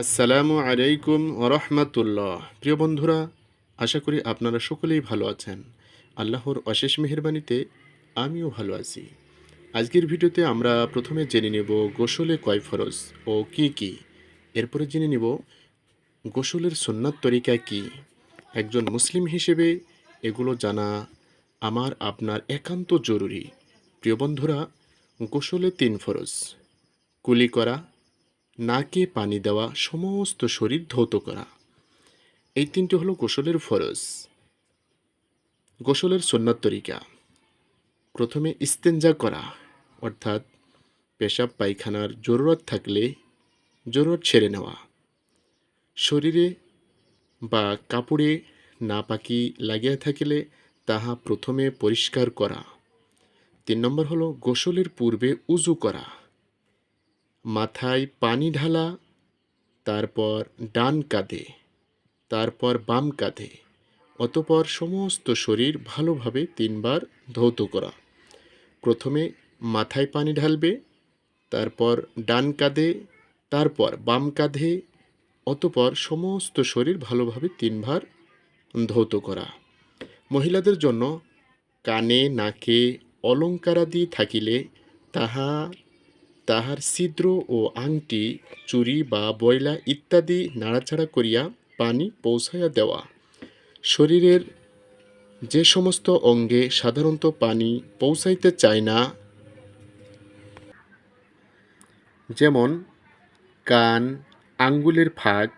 আসসালামু আলাইকুম ওরহমতুল্লাহ প্রিয় বন্ধুরা, আশা করি আপনারা সকলেই ভালো আছেন। আল্লাহর অশেষ মেহরবানিতে আমিও ভালো আছি। আজকের ভিডিওতে আমরা প্রথমে জেনে নেব গোসলে কয় ফরজ ও কি কি। এরপরে জেনে নেব গোসলের সুন্নাত তরিকা কি। একজন মুসলিম হিসেবে এগুলো জানা আমার আপনার একান্ত জরুরি। প্রিয় বন্ধুরা, গোসলে তিন ফরজ। কুলি করা নাকে পানি দেওয়া সমস্ত শরীর ধৌত করা। এই তিনটি হলো গোসলের ফরজ। গোসলের সন্ন্যত তরিকা। প্রথমে ইস্তেঞ্জা করা, অর্থাৎ পেশাব, পায়খানার জরুরত থাকলে জরুরত ছেড়ে নেওয়া। শরীরে বা কাপড়ে নাপাকি লাগিয়া থাকিলে তাহা প্রথমে পরিষ্কার করা। তিন নম্বর হলো গোসলের পূর্বে উজু করা। মাথায় পানি ঢালা, তারপর ডান কাঁধে, তারপর বাম কাঁধে, অতপর সমস্ত শরীর ভালোভাবে তিনবার ধৌত করা। প্রথমে মাথায় পানি ঢালবে, তারপর ডান কাঁধে, তারপর বাম কাঁধে, অতপর সমস্ত শরীর ভালোভাবে তিনবার ধৌত করা। মহিলাদের জন্য কানে, নাকে অলঙ্কারাদি থাকিলে তাহা তাহার ছিদ্র ও আংটি, চুরি বা বয়লা ইত্যাদি নাড়াচাড়া করিয়া পানি পৌঁছাইয়া দেওয়া। শরীরের যে সমস্ত অঙ্গে সাধারণত পানি পৌঁছাইতে চায় না, যেমন কান, আঙ্গুলের ফাঁক,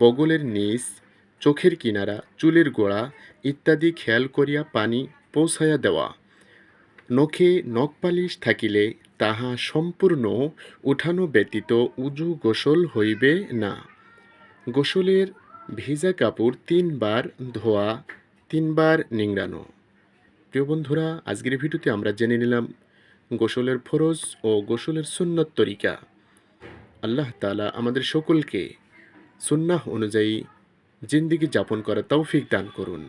বগলের নিচ, চোখের কিনারা, চুলের গোড়া ইত্যাদি খেয়াল করিয়া পানি পৌঁছাইয়া দেওয়া। নখে নখ পালিশ থাকিলে তাহা সম্পূর্ণ উঠানো ব্যতীত উজু গোসল হইবে না। গোসলের ভিজা কাপড় তিনবার ধোয়া, তিনবার নিংড়ানো। প্রিয় বন্ধুরা, আজকের ভিডিওতে আমরা জেনে নিলাম গোসলের ফরজ ও গোসলের সুন্নত তরিকা। আল্লাহ তালা আমাদের সকলকে সুন্নাহ অনুযায়ী জিন্দিগি যাপন করা তৌফিক দান করুন।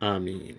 আমিন।